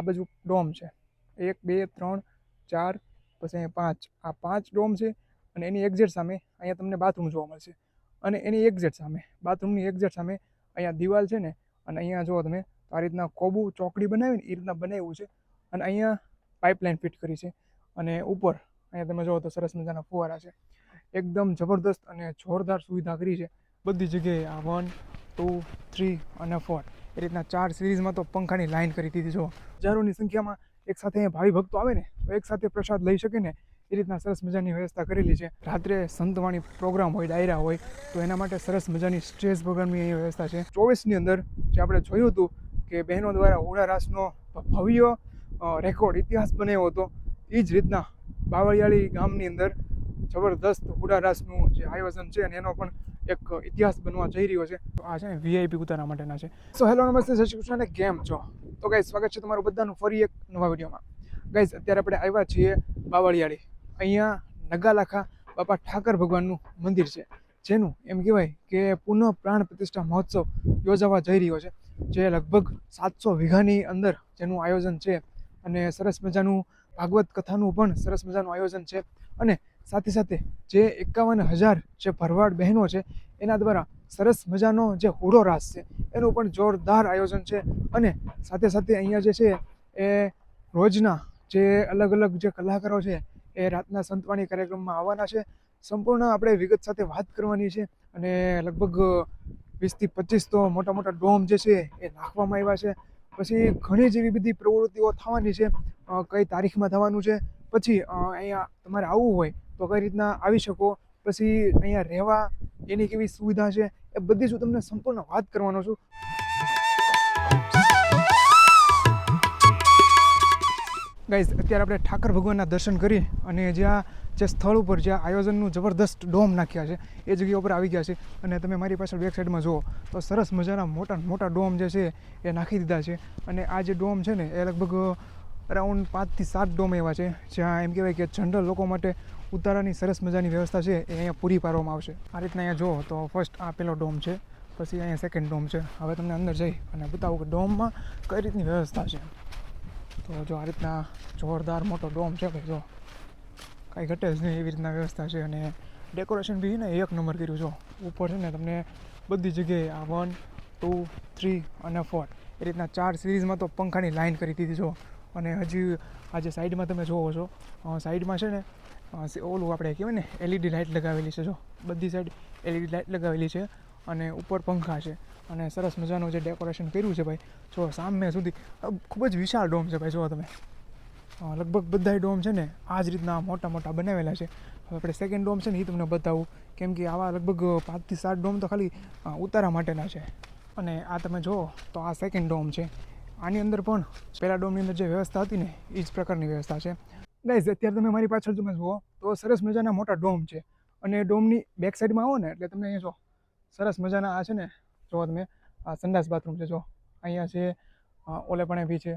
આ બાજુ ડોમ છે. એક, બે, ત્રણ, ચાર, પછી અહીંયા પાંચ. આ પાંચ ડોમ છે અને એની એક્ઝેટ સામે અહીંયા તમને બાથરૂમ જોવા મળશે. અને એની એક્ઝેટ સામે, બાથરૂમની એક્ઝેટ સામે અહીંયા દિવાલ છે ને, અને અહીંયા જોવો તમે આ રીતના કોબુ ચોકડી બનાવીને એ રીતના બનાવ્યું છે. અને અહીંયા પાઇપલાઇન ફિટ કરી છે. અને ઉપર અહીંયા તમે જોવો તો સરસ મજાના ફુવારા છે. એકદમ જબરદસ્ત અને જોરદાર સુવિધા કરી છે. બધી જગ્યાએ આ વન, ટુ, થ્રી અને ફોર. એ રીતના ચાર સિરીઝમાં તો પંખાની લાઇન કરી દીધી જો હજારોની સંખ્યામાં એક સાથે અહીંયા ભાવિ ભક્તો આવે ને, તો એક સાથે પ્રસાદ લઈ શકે ને, એ રીતના સરસ મજાની વ્યવસ્થા કરેલી છે. રાત્રે સંતવાણી પ્રોગ્રામ હોય, ડાયરા હોય, તો એના માટે સરસ મજાની સ્ટેજ પ્રોગ્રામની અહીં વ્યવસ્થા છે. ચોવીસની અંદર જે આપણે જોયું હતું કે બહેનો દ્વારા ઓળા રાસનો ભવ્ય રેકોર્ડ ઇતિહાસ બનાવ્યો હતો, એ જ રીતના બાવળિયાળી ગામની અંદર જબરદસ્ત હુડા રાસનું જે આયોજન છે અને એનો પણ એક ઇતિહાસ બનવા જઈ રહ્યો છે. તો આ છે ને વીઆઈપી ઉતારવા માટેના છે. સો હેલો નમસ્તે, જય શ્રી કૃષ્ણ કેમ છો? તો ગાઈઝ સ્વાગત છે તમારું બધાનું ફરી એક નવા વિડીયોમાં. ગાઈઝ અત્યારે આપણે આવ્યા છીએ બાવળિયાળી. અહીંયા નગાલાખા બાપા ઠાકર ભગવાનનું મંદિર છે. જેનું એમ કહેવાય કે પુનઃ પ્રાણ પ્રતિષ્ઠા મહોત્સવ યોજાવા જઈ રહ્યો છે. જે લગભગ સાતસો વીઘાની અંદર જેનું આયોજન છે. અને સરસ મજાનું ભાગવત કથાનું પણ સરસ મજાનું આયોજન છે. અને સાથે સાથે જે એકાવન હજાર જે ભરવાડ બહેનો છે, એના દ્વારા સરસ મજાનો જે હુડો રાસ છે, એનું પણ જોરદાર આયોજન છે. અને સાથે સાથે અહીંયા જે છે, એ રોજના જે અલગ અલગ જે કલાકારો છે, એ રાતના સંતવાણી કાર્યક્રમમાં આવવાના છે. સંપૂર્ણ આપણે વિગત સાથે વાત કરવાની છે અને લગભગ વીસથી પચીસ તો મોટા મોટા ડોમ જે છે, એ નાખવામાં આવ્યા છે. પછી ઘણી જેવી બધી પ્રવૃત્તિઓ થવાની છે. કઈ તારીખમાં થવાનું છે. પછી અહીંયા તમારે આવવું હોય તો કઈ રીતના આવી શકો? પછી અહીંયા રહેવા, એની કેવી સુવિધા છે? એ બધી જ હું તમને સંપૂર્ણ વાત કરવાનો છું. ગાઈઝ અત્યારે આપણે ઠાકર ભગવાનના દર્શન કરી અને જ્યાં જે સ્થળ ઉપર જ્યાં આયોજનનું જબરદસ્ત ડોમ નાખ્યા છે, એ જગ્યા ઉપર આવી ગયા છે. અને તમે મારી પાછળ બેક સાઈડમાં જુઓ, તો સરસ મજાના મોટા મોટા ડોમ જે છે, એ નાખી દીધા છે. અને આ જે ડોમ છે ને, એ લગભગ અરાઉન્ડ પાંચથી સાત ડોમ એવા છે, જ્યાં એમ કહેવાય કે જનરલ લોકો માટે ઉતારાની સરસ મજાની વ્યવસ્થા છે, એ અહીંયા પૂરી પાડવામાં આવશે. આ રીતના અહીંયા જુઓ તો ફર્સ્ટ આ પેલો ડોમ છે, પછી અહીંયા સેકન્ડ ડોમ છે. હવે તમને અંદર જઈ અને બતાવું કે ડોમમાં કઈ રીતની વ્યવસ્થા છે. તો જો આ રીતના જોરદાર મોટો ડોમ છે ભાઈ, જો. કાંઈ ઘટે જ નહીં એવી રીતના વ્યવસ્થા છે અને ડેકોરેશન બી ને એક નંબર કર્યું, જો. ઉપર છે ને તમને બધી જગ્યાએ આ વન ટુ થ્રી અને ફોર એ રીતના ચાર સિરીઝમાં તો પંખાની લાઈન કરી દીધી, જો. અને હજી આ જે સાઈડમાં તમે જોવો છો સાઈડમાં છે ને ઓલું આપણે કહેવાય ને એલઈડી લાઇટ લગાવેલી છે, જો, બધી સાઈડ એલઈડી લાઇટ લગાવેલી છે અને ઉપર પંખા છે અને સરસ મજાનું જે ડેકોરેશન કર્યું છે ભાઈ, જો, સામે સુધી ખૂબ જ વિશાળ ડોમ છે ભાઈ જુઓ તમે. લગભગ બધાય ડોમ છે ને આ જ રીતના મોટા મોટા બનાવેલા છે. હવે આપણે સેકન્ડ ડોમ છે ને એ તમને બતાવું. કેમ કે આવા લગભગ પાંચથી સાત ડોમ તો ખાલી ઉતારા માટેના છે. અને આ તમે જુઓ, તો આ સેકન્ડ ડોમ છે. આની અંદર પણ પહેલાં ડોમની અંદર જે વ્યવસ્થા હતી ને એ જ પ્રકારની વ્યવસ્થા છે. ગાઈઝ અત્યારે તમે મારી પાછળ તમે જુઓ, તો સરસ મજાના મોટા ડોમ છે. અને ડોમની બેક સાઈડમાં આવો ને, એટલે તમને અહીંયા જો સરસ મજાના આ છે ને જુઓ તમે, આ સંડાસ બાથરૂમ છે, જો. અહીંયા છે ઓલે બી છે.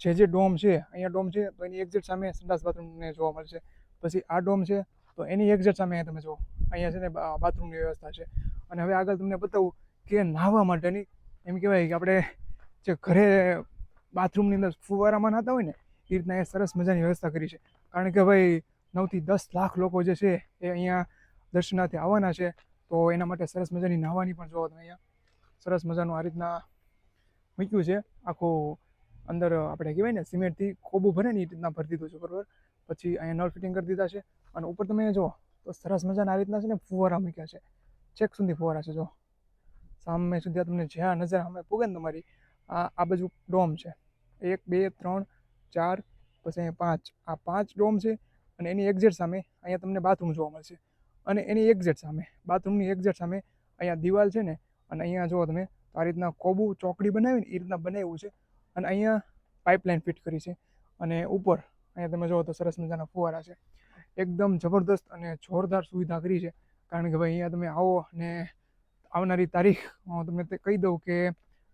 જે જે ડોમ છે, અહીંયા ડોમ છે, તો એની એક્ઝેટ સામે સંડાસ બાથરૂમને જોવા મળશે પછી આ ડોમ છે, તો એની એક્ઝેટ સામે તમે જુઓ, અહીંયા છે ને બાથરૂમની વ્યવસ્થા છે. અને હવે આગળ તમને બતાવું કે નાહવા માટેની, એમ કહેવાય કે આપણે જે ઘરે બાથરૂમની અંદર ફુવારામાં નહાતા હોય ને, એ રીતના એ સરસ મજાની વ્યવસ્થા કરી છે. કારણ કે ભાઈ, નવથી દસ લાખ લોકો જે છે, એ અહીંયા દર્શનાર્થે આવવાના છે, તો એના માટે સરસ મજાની નાહવાની પણ જોવો તમે અહીંયા. સરસ મજાનું આ રીતના મૂક્યું છે. આખું અંદર આપણે કહેવાય ને, સિમેન્ટથી ખોબું ભરે ને એ રીતના ભરી દીધું છે, બરાબર? પછી અહીંયા નળ ફિટિંગ કરી દીધા છે. અને ઉપર તમે જુઓ, તો સરસ મજાના આ રીતના છે ને ફુવારા મૂક્યા છે. છેક સુધી ફુવારા છે જો સામે સુધી તમને જ્યાં નજર અમે પૂગે ને તમારી આ આ બાજુ ડોમ છે. એક, બે, ત્રણ, ચાર, પછી અહીંયા પાંચ. આ પાંચ ડોમ છે અને એની એક્ઝેટ સામે અહીંયા તમને બાથરૂમ જોવા મળશે. અને એની એક્ઝેટ સામે, બાથરૂમની એક્ઝેટ સામે અહીંયા દિવાલ છે ને, અને અહીંયા જોવો તમે આ રીતના કોબુ ચોકડી બનાવીને એ રીતના બનાવ્યું છે અને અહીંયા પાઇપલાઇન ફિટ કરી છે. અને ઉપર અહીંયા તમે જોવો તો સરસ મજાના ફુવારા છે. એકદમ જબરદસ્ત અને જોરદાર સુવિધા કરી છે. કારણ કે ભાઈ અહીંયા તમે આવો અને આવનારી તારીખ હું તમને કહી દઉં કે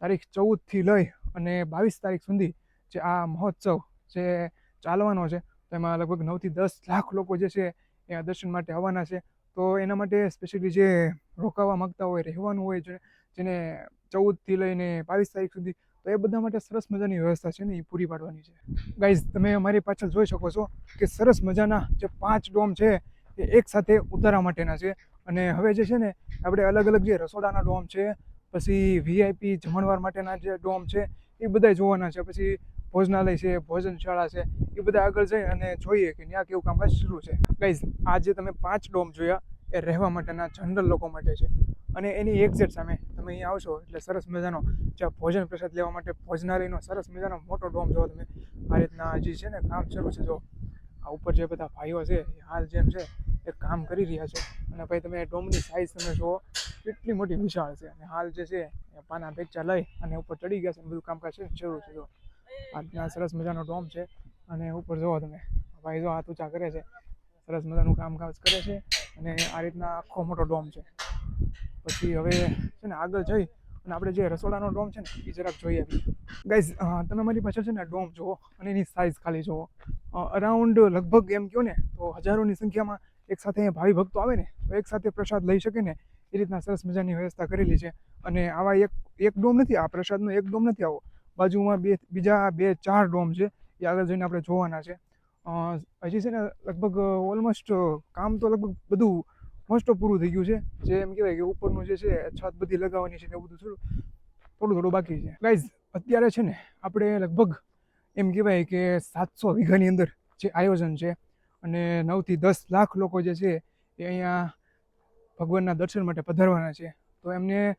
તારીખ ચૌદથી લઈ અને બાવીસ તારીખ સુધી જે આ મહોત્સવ જે ચાલવાનો છે તેમાં લગભગ નવથી દસ લાખ લોકો જે છે એ દર્શન માટે આવવાના છે. તો એના માટે સ્પેશિયલી જે રોકાવા માગતા હોય, રહેવાનું હોય, જેને ચૌદથી લઈને બાવીસ તારીખ સુધી, તો એ બધા માટે સરસ મજાની વ્યવસ્થા છે ને એ પૂરી પાડવાની છે. ગાઈઝ તમે અમારી પાછળ જોઈ શકો છો કે સરસ મજાના જે પાંચ ડોમ છે એ એકસાથે ઉતારવા માટેના છે. અને હવે જે છે ને, આપણે અલગ અલગ જે રસોડાના ડોમ છે પછી વીઆઈપી જમણવાર માટેના જે ડોમ છે, એ બધા જોવાના છે. પછી ભોજનાલય છે, ભોજનશાળા છે, એ બધા આગળ જઈ અને જોઈએ કે ત્યાં કેવું કામકાજ શરૂ છે. ગાઈઝ આ જે તમે પાંચ ડોમ જોયા, એ રહેવા માટેના જનરલ લોકો માટે છે. અને એની એક્ઝેટ સામે તમે અહીં આવશો, એટલે સરસ મજાનો જ્યાં ભોજન પ્રસાદ લેવા માટે ભોજનાલયનો સરસ મજાનો મોટો ડોમ જો તમે. આ રીતના હજી છે ને કામ શરૂ છે, જો. આ ઉપર જે બધા ભાઈઓ છે હાલ જેમ છે, એ કામ કરી રહ્યા છે. અને ભાઈ તમે ડોમની સાઇઝ તમે જુઓ, કેટલી મોટી વિશાળ છે. અને હાલ જે છે, એ પાના બેચા લઈ અને ઉપર ચડી ગયા છે અને બધું કામકાજ છે. શરૂ છે જો રીતના સરસ મજાનો ડોમ છે. અને ઉપર જુઓ તમે, ભાઈ જો હાથ ઊંચા કરે છે. સરસ મજાનું કામકાજ કરે છે. અને આ રીતના આખો મોટો ડોમ છે. પછી હવે છે ને આગળ જઈ અને આપણે જે રસોડાનો ડોમ છે ને, એ જરાક જોઈએ. ગાઈઝ તમે મારી પાછળ છે ને ડોમ જુઓ અને એની સાઇઝ ખાલી જુઓ. અરાઉન્ડ લગભગ એમ કહો ને, તો હજારોની સંખ્યામાં એક સાથે અહીંયા ભાવિ ભક્તો આવે ને, તો એક સાથે પ્રસાદ લઈ શકે ને, એ રીતના સરસ મજાની વ્યવસ્થા કરેલી છે. અને આવા એક એક ડોમ નથી, આ પ્રસાદનો એક ડોમ નથી આવો. બાજુમાં બે, બીજા બે, ચાર ડોમ છે, એ આગળ જઈને આપણે જોવાના છે. હજી છે ને લગભગ ઓલમોસ્ટ કામ તો લગભગ બધું મોસ્ટ ઓફ પૂરું થઈ ગયું છે. જે એમ કહેવાય કે ઉપરનું જે છે, છત બધી લગાવવાની છે ને એવું બધું થોડું થોડું થોડું બાકી છે. ગાઈઝ અત્યારે છે ને આપણે લગભગ એમ કહેવાય કે સાતસો વીઘાની અંદર જે આયોજન છે અને નવથી દસ લાખ લોકો જે છે એ અહીંયા ભગવાનના દર્શન માટે પધારવાના છે. તો એમને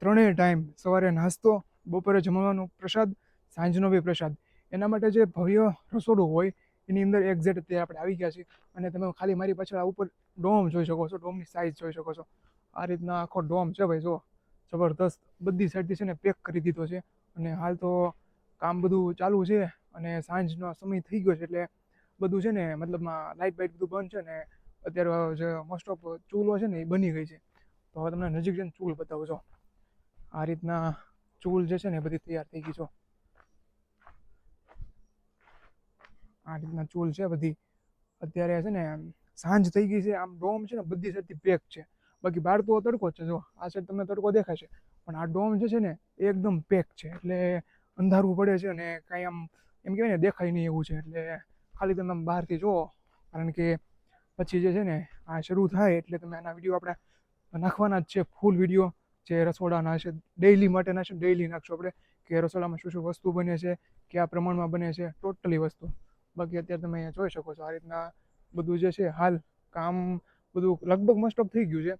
ત્રણેય ટાઈમ સવારે નાસ્તો, બપોરે જમવાનો પ્રસાદ, સાંજનો બી પ્રસાદ. એના માટે જે ભવ્ય રસોડું હોય, એની અંદર એક્ઝેક્ટ અત્યારે આપણે આવી ગયા છીએ. અને તમે ખાલી મારી પાછળ આ ઉપર ડોમ જોઈ શકો છો, ડોમની સાઇઝ જોઈ શકો છો. આ રીતના આખો ડોમ છે ભાઈ, જો. જબરદસ્ત. બધી સાઈડથી છે ને પેક કરી દીધો છે. અને હાલ તો કામ બધું ચાલુ છે અને સાંજનો સમય થઈ ગયો છે એટલે બધું છે ને મતલબમાં લાઇટ બાઇટ બધું બંધ છે ને, અત્યારે જે મોસ્ટ ઓફ ચૂલો છે ને એ બની ગઈ છે. તો હવે તમને નજીક જઈને ચૂલ બતાવું છો આ રીતના ચૂલ જે છે ને બધી તૈયાર થઈ ગઈ છો આ રીતના ચૂલ છે બધી. અત્યારે છે ને સાંજ થઈ ગઈ છે, આમ ડોમ છે ને બધી સાઈડથી પેક છે. બાકી બહાર તો તડકો છે, જો. આ સાઈડ તમને તડકો દેખાશે પણ આ ડોમ જે છે ને, એ એકદમ પેક છે. એટલે અંધારું પડે છે અને કાંઈ આમ, એમ કહેવાય ને, દેખાય નહીં એવું છે. એટલે ખાલી તમે બહારથી જુઓ, કારણ કે પછી જે છે ને, આ શરૂ થાય એટલે તમે આના વીડિયો આપણે નાખવાના જ છે ફૂલ વીડિયો જે રસોડાના છે ડેઇલી માટેના છે ડેઇલી નાખશું આપણે કે રસોડામાં શું શું વસ્તુ બને છે, કયા પ્રમાણમાં બને છે ટોટલી વસ્તુ. બાકી અત્યારે તમે અહીંયા જોઈ શકો છો, આ રીતના બધું જે છે, હાલ કામ બધું લગભગ મસ્ટ ઓફ થઈ ગયું છે,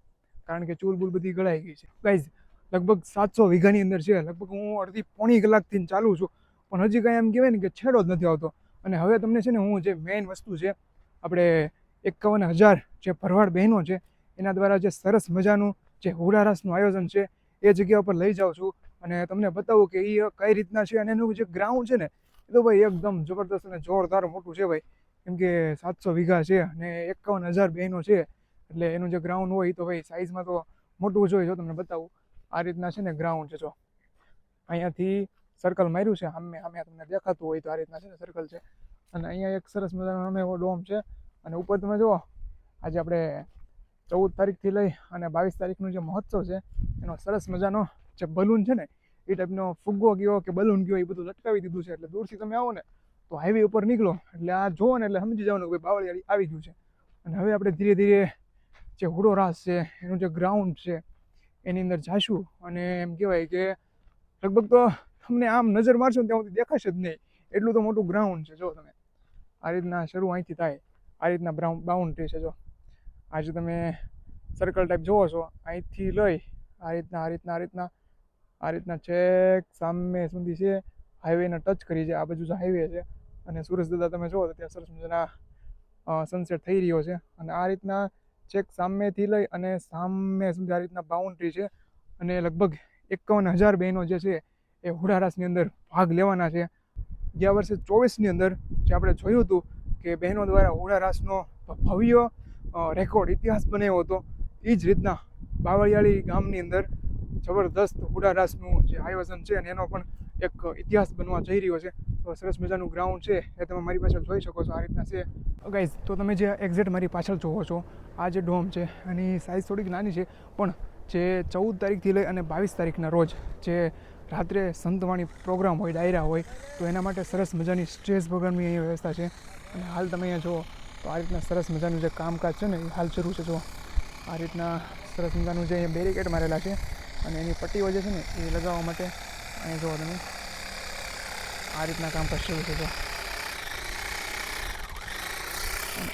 કારણ કે ચૂલ બૂલ બધી ગળાઈ ગઈ છે. ગાઈઝ લગભગ સાતસો વીઘાની અંદર છે, લગભગ હું અડધી પોણી કલાકથી ચાલુ છું, પણ હજી કાંઈ એમ કહેવાય ને કે છેડો જ નથી આવતો. અને હવે તમને છે ને હું જે મેઇન વસ્તુ છે, આપણે એકાવન હજાર જે ભરવાડ બહેનો છે, એના દ્વારા જે સરસ મજાનું જે હુડારાસનું આયોજન છે, એ જગ્યા ઉપર લઈ જાઉં છું. અને તમને બતાવું કે એ કઈ રીતના છે અને એનું જે ગ્રાઉન્ડ છે ને, એ તો ભાઈ એકદમ જબરદસ્ત અને જોરદાર મોટું છે ભાઈ. કેમ કે સાતસો વીઘા છે અને એકાવન હજાર બહેનો છે, એટલે એનું જે ગ્રાઉન્ડ હોય તો ભાઈ સાઇઝમાં તો મોટું જોઈએ જો તમને બતાવું. આ રીતના છે ને ગ્રાઉન્ડ છે જો. અહીંયાથી સર્કલ માર્યું છે સામે સામે તમને દેખાતું હોય તો આ રીતના છે ને સર્કલ છે. અને અહીંયા એક સરસ મજાનો અમે એવો ડોમ છે. અને ઉપર તમે જુઓ, આજે આપણે ચૌદ તારીખથી લઈ અને બાવીસ તારીખનું જે મહોત્સવ છે, એનો સરસ મજાનો જે બલૂન છે ને, એ ટાઈપનો ફુગ્ગો ગયો કે બલૂન ગયો એ બધું લટકાવી દીધું છે. એટલે દૂરથી તમે આવો ને, તો હાઈવે ઉપર નીકળો. એટલે આ જુઓ ને, એટલે સમજી જવાનું કે બાવળિયાળી આવી ગયું છે. અને હવે આપણે ધીરે ધીરે જે હુડો રાસ છે, એનું જે ગ્રાઉન્ડ છે, એની અંદર જાશું. અને એમ કહેવાય કે લગભગ તો તમને આમ નજર મારશો ને ત્યાં સુધી દેખાશે જ નહીં. એટલું તો મોટું ગ્રાઉન્ડ છે, જો તમે. આ રીતના શરૂ અહીંથી થાય. આ રીતના બ્રાઉન બાઉન્ડ્રી છે જો. આજે તમે સર્કલ ટાઈપ જોવો છો, અહીંથી લઈ, આ રીતના આ રીતના આ રીતના આ રીતના છેક સામે સુધી છે. હાઈવેને ટચ કરી છે, આ બાજુ જે હાઈવે છે. અને સુરજ દાદા તમે જુઓ તો ત્યાં સરસ મજાના સનસેટ થઈ રહ્યો છે. અને આ રીતના છેક સામેથી લઈ અને સામે સુધી આ રીતના બાઉન્ડ્રી છે. અને લગભગ એકાવન હજાર બહેનો જે છે એ હુડારાસની અંદર ભાગ લેવાના છે. ગયા વર્ષે ચોવીસની અંદર જે આપણે જોયું હતું કે બહેનો દ્વારા હુડારાસનો ભવ્ય રેકોર્ડ ઇતિહાસ બનાવ્યો હતો, એ જ રીતના બાવળિયાળી ગામની અંદર જબરદસ્ત હુડારાસનું જે આયોજન છે અને એનો પણ એક ઇતિહાસ બનવા જઈ રહ્યો છે. તો સરસ મજાનું ગ્રાઉન્ડ છે એ તમે મારી પાછળ જોઈ શકો છો આ રીતના છે. ગાઈઝ તો તમે જે એક્ઝેક્ટ મારી પાછળ જોવો છો, આ જે ડોમ છે એની સાઇઝ થોડીક નાની છે, પણ જે ચૌદ તારીખથી લઈ અને બાવીસ તારીખના રોજ જે રાત્રે સંતવાણી પ્રોગ્રામ હોય, ડાયરા હોય, તો એના માટે સરસ મજાની સ્ટેજ પ્રોગ્રામની અહીંયા વ્યવસ્થા છે. અને હાલ તમે અહીંયા જુઓ, તો આ રીતના સરસ મજાનું જે કામકાજ છે ને, એ હાલ શરૂ છે. જુઓ, આ રીતના સરસ મજાનું જે અહીંયા બેરિકેડ મારેલા છે અને એની પટ્ટીઓ જે છે ને, એ લગાવવા માટે અહીંયા જુઓ તમે. આ રીતના કામકાજ શરૂ છે. જો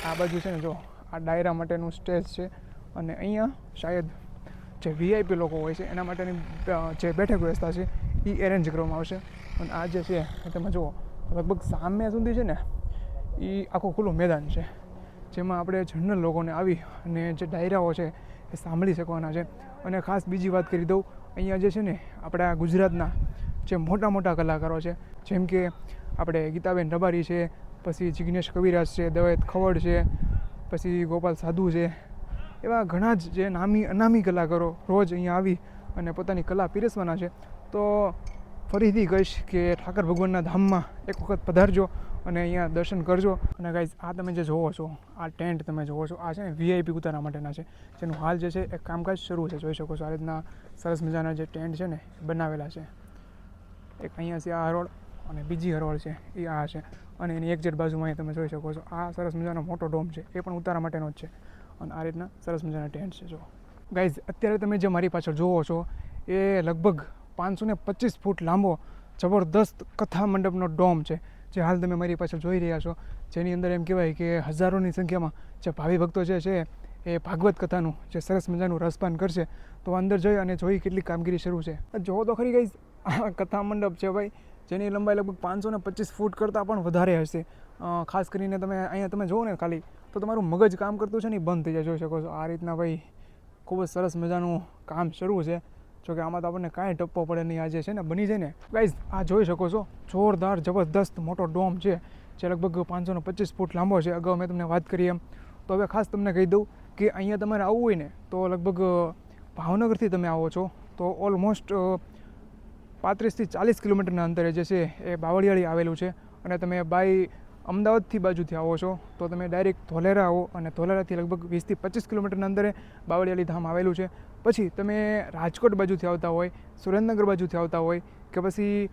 આ બાજુ છે ને જો આ ડાયરા માટેનું સ્ટેજ છે. અને અહીંયા શાયદ જે વીઆઈપી લોકો હોય છે, એના માટેની જે બેઠક વ્યવસ્થા છે એ એરેન્જ કરવામાં આવશે. અને આ જે છે, તમે જુઓ, લગભગ સામે સુધી છે ને એ આખું ખુલ્લું મેદાન છે. જેમાં આપણે જનરલ લોકોને આવી અને જે ડાયરાઓ છે, એ સાંભળી શકવાના છે. અને ખાસ બીજી વાત કરી દઉં, અહીંયા જે છે ને, આપણા ગુજરાતના જે મોટા મોટા કલાકારો છે, જેમ કે આપણે ગીતાબેન રબારી છે, પછી જિગ્નેશ કવિરાજ છે, દવેત ખવડ છે, પછી ગોપાલ સાધુ છે, એવા ઘણા જ જે નામી, અનામી કલાકારો રોજ અહીંયા આવી અને પોતાની કલા પીરસવાના છે. તો ફરીથી કહીશ કે ઠાકર ભગવાનના ધામમાં એક વખત પધારજો અને અહીંયા દર્શન કરજો. અને ગાઈઝ આ તમે જે જોવો છો, આ ટેન્ટ તમે જોવો છો, આ છે ને વીઆઈપી ઉતારવા માટેના છે. જેનું હાલ જે છે, એ કામકાજ શરૂ છે, જોઈ શકો છો. આ રીતના સરસ મજાના જે ટેન્ટ છે ને, બનાવેલા છે. એક અહીંયા છે આ હરોળ અને બીજી હરોળ છે, એ આ છે. અને એની એક્ઝેટ બાજુમાં અહીંયા તમે જોઈ શકો છો. આ સરસ મજાનો મોટો ડોમ છે, એ પણ ઉતારા માટેનો જ છે. અને આ રીતના સરસ મજાના ટેન્ટ છે જો ગાઈઝ અત્યારે તમે જે મારી પાછળ જોવો છો, એ લગભગ પાંચસો ને પચીસ ફૂટ લાંબો જબરદસ્ત કથા મંડપનો ડોમ છે, જે હાલ તમે મારી પાછળ જોઈ રહ્યા છો. જેની અંદર એમ કહેવાય કે હજારોની સંખ્યામાં જે ભાવિ ભક્તો જે છે, એ ભાગવત કથાનું, જે સરસ મજાનું રસપાન કરશે. તો અંદર જઈ અને જોઈ કેટલી કામગીરી શરૂ છે. જોવો તો ખરી ગઈ, આ કથા મંડપ છે ભાઈ, જેની લંબાઈ લગભગ પાંચસો ને પચીસ ફૂટ કરતાં પણ વધારે હશે. ખાસ કરીને તમે અહીંયા તમે જુઓ ને ખાલી, તો તમારું મગજ કામ કરતું છે ને બંધ થઈ જાય, જોઈ શકો છો. આ રીતના ભાઈ ખૂબ જ સરસ મજાનું કામ શરૂ છે. જોકે આમાં તો આપણને કાંઈ ટપ્પો પડે નહીં. આ જે છે ને બની જાય ને ગાઈઝ આ જોઈ શકો છો. જોરદાર, જબરદસ્ત મોટો ડોમ છે, જે લગભગ પાંચસો પચીસ ફૂટ લાંબો છે. અગાઉ મેં તમને વાત કરી એમ. તો હવે ખાસ તમને કહી દઉં કે અહીંયા તમારે આવવું હોય ને, તો લગભગ ભાવનગરથી તમે આવો છો. તો ઓલમોસ્ટ પાંત્રીસથી ચાલીસ કિલોમીટરના અંતરે જે છે એ બાવળિયાળી આવેલું છે. અને તમે બાય અમદાવાદથી બાજુથી આવો છો, તો તમે ડાયરેક્ટ ધોલેરા આવો અને ધોલેરાથી લગભગ વીસથી પચીસ કિલોમીટરના અંતરે બાવળિયાલી ધામ આવેલું છે. પછી તમે રાજકોટ બાજુથી આવતા હોય, સુરેન્દ્રનગર બાજુથી આવતા હોય કે પછી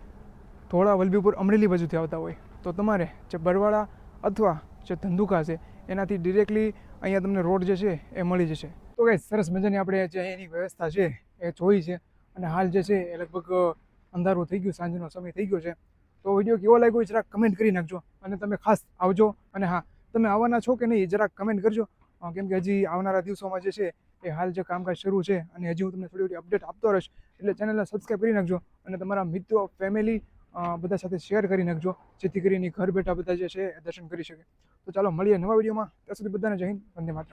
ધોળા, વલભીપુર, અમરેલી બાજુથી આવતા હોય, તો તમારે જે બરવાળા અથવા જે ધંધુકા છે, એનાથી ડિરેક્ટલી અહીંયા તમને રોડ જે છે એ મળી જશે. તો કંઈ સરસ મજાની આપણે જે એની વ્યવસ્થા છે એ જોઈ છે અને હાલ જે છે એ લગભગ અંધારું થઈ ગયું, સાંજનો સમય થઈ ગયો છે. તો વીડિયો કેવો લાગ્યો જરાક કમેન્ટ કરી નાખજો. અને તમે ખાસ આવજો. અને હા, તમે આવવાના છો કે નહીં જરાક કમેન્ટ કરજો. કેમ કે હજી આવનારા દિવસોમાં જે છે એ હાલ જે કામકાજ શરૂ છે અને હજી હું તમને થોડી થોડી અપડેટ આપતો રહીશ, એટલે ચેનલને સબસ્ક્રાઈબ કરી નાખજો અને તમારા મિત્રો ફેમિલી બધા સાથે શેર કરી નાખજો, જેથી કરીને ઘર બેઠા બધા જે છે દર્શન કરી શકે. તો ચાલો, મળીએ નવા વિડીયોમાં. ત્યાં સુધી બધાને જય હિન્દ, વંદે માતરમ.